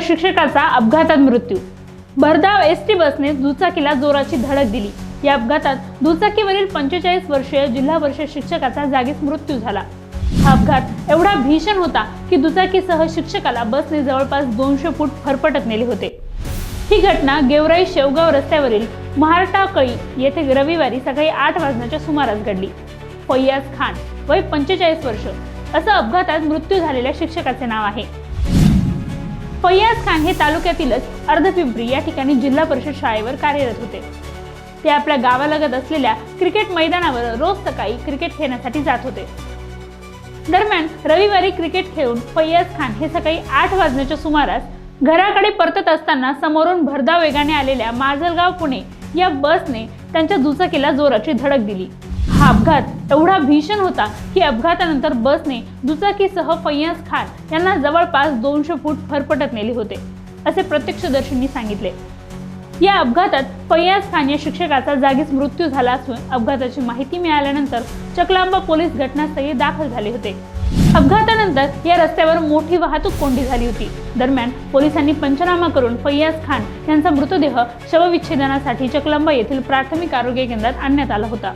शिक्षकाचा अपघातात मृत्यू. भरधाव एस टी बसने दुचाकीला जोराची धडक दिली. या अपघातात दुचाकीवरील पंचेचाळीस वर्षीय जिल्हा परिषद शिक्षकाचा जागीच मृत्यू झाला. हा अपघात एवढा भीषण होता की दुचाकीसह शिक्षकाला बसने जवळपास दोनशे फूट फरफटत नेले होते. ही घटना गेवराई शेवगाव रस्त्यावरील महाराटाकळी येथे रविवारी सकाळी आठ वाजण्याच्या सुमारास घडली. फैयाज खान वय पंचेचाळीस वर्ष. असं अपघातात मृत्यू झालेल्या शिक्षकाचे नाव आहे. फैयाज खान हे तालुक्यातीलच अर्धपिंपरी या ठिकाणी जिल्हा परिषद शाळेवर कार्यरत होते. ते आपल्या गावालगत असलेल्या क्रिकेट मैदानावर रोज सकाळी क्रिकेट खेळण्यासाठी जात होते. दरम्यान रविवारी क्रिकेट खेळून फैयाज खान हे सकाळी आठ वाजण्याच्या सुमारास घराकडे परतत असताना समोरून भरधाव वेगाने आलेल्या माजलगाव पुणे या बसने त्यांच्या दुचाकीला जोराची धडक दिली. अपघात. एवढा भीषण होता की अपघातानंतर बसने दुचाकीसह फैयाज खान यांना जवळपास दोनशे फूट फरफटत नेले होते असे प्रत्यक्षदर्शींनी सांगितले. या अपघातात फैयाज खान या शिक्षकाचा जागीच मृत्यू झाला असून अपघाताची माहिती मिळाल्यानंतर चकलांबा पोलीस घटनास्थळी दाखल झाले होते. अपघातानंतर या रस्त्यावर मोठी वाहतूक कोंडी झाली होती. दरम्यान पोलिसांनी पंचनामा करून फैयाज खान यांचा मृतदेह शवविच्छेदनासाठी चकलांबा येथील प्राथमिक आरोग्य केंद्रात आणण्यात आला होता.